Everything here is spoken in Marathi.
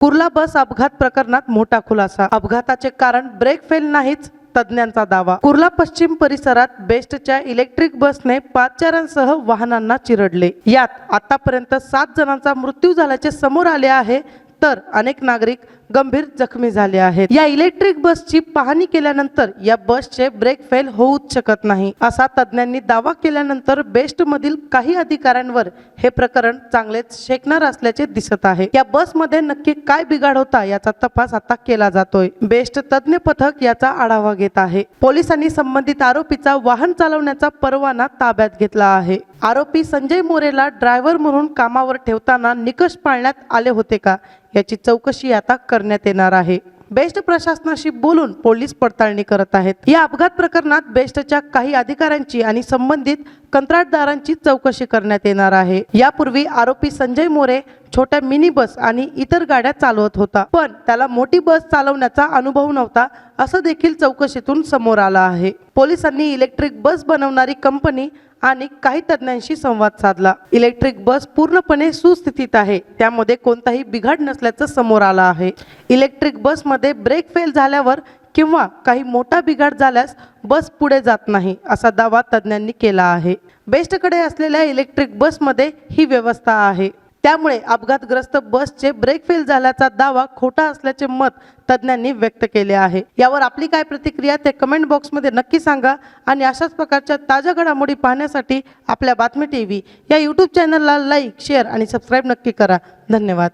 कुर्ला बस अपघात प्रकरणात मोठा खुलासा. अपघाताचे कारण ब्रेक फेल नाहीच तज्ज्ञांचा दावा. कुर्ला पश्चिम परिसरात बेस्टच्या इलेक्ट्रिक बसने पादचाऱ्यांसह वाहनांना चिरडले. यात आतापर्यंत सात जणांचा मृत्यू झाल्याचे समोर आले आहे तर अनेक नागरिक गंभीर जखमी झाले आहेत. या इलेक्ट्रिक बसची पाहणी केल्यानंतर या बसचे ब्रेक फेल होऊच शकत नाही. असा तज्ज्ञांनी दावा केल्यानंतर बेस्ट मधील काही अधिकाऱ्यांवर हे प्रकरण चांगलेच शेकणार असल्याचे दिसत आहे. या बसमध्ये नक्की काय बिघाड होता याचा तपास आता केला जातोय. बेस्ट तज्ज्ञ पथक याचा आढावा घेत आहे. पोलिसांनी संबंधित आरोपीचा वाहन चालवण्याचा परवाना ताब्यात घेतला आहे. आरोपी संजय मोरेला ड्रायव्हर म्हणून कामावर ठेवताना निकष पाळण्यात आले होते का? याची चौकशी आता करण्यात येणार आहे. बेस्ट प्रशासनाशी बोलून पोलीस पडताळणी करत आहेत. या अपघात प्रकरणात बेस्टच्या काही अधिकाऱ्यांची आणि संबंधित कंत्राटदारांची चौकशी करण्यात येणार आहे. यापूर्वी आरोपी संजय मोरे छोट्या मिनी बस आणि इतर गाड्या चालवत होता. पण त्याला मोठी बस चालवण्याचा अनुभव नव्हता असं देखील चौकशीतून समोर आलं आहे. पोलिसांनी इलेक्ट्रिक बस बनवणारी कंपनी आणि काही तज्ज्ञांशी संवाद साधला. इलेक्ट्रिक बस पूर्णपणे सुस्थितीत आहे. त्यामध्ये कोणताही बिघाड नसल्याचं समोर आलं आहे. इलेक्ट्रिक बसमध्ये ब्रेक फेल झाल्यावर किंवा काही मोठा बिघाड झाल्यास बस पुढे जात नाही असा दावा तज्ज्ञांनी केला आहे. बेस्टकडे असलेल्या इलेक्ट्रिक बसमध्ये ही व्यवस्था आहे. त्यामुळे अपघातग्रस्त बसचे ब्रेक फेल झाल्याचा दावा खोटा असल्याचे मत तज्ज्ञांनी व्यक्त केले आहे. यावर आपली काय प्रतिक्रिया ते कमेंट बॉक्समध्ये नक्की सांगा आणि अशाच प्रकारच्या ताज्या घडामोडी पाहण्यासाठी आपल्या बातमी टी व्ही या यूट्यूब चॅनलला लाईक शेअर आणि सबस्क्राईब नक्की करा. धन्यवाद.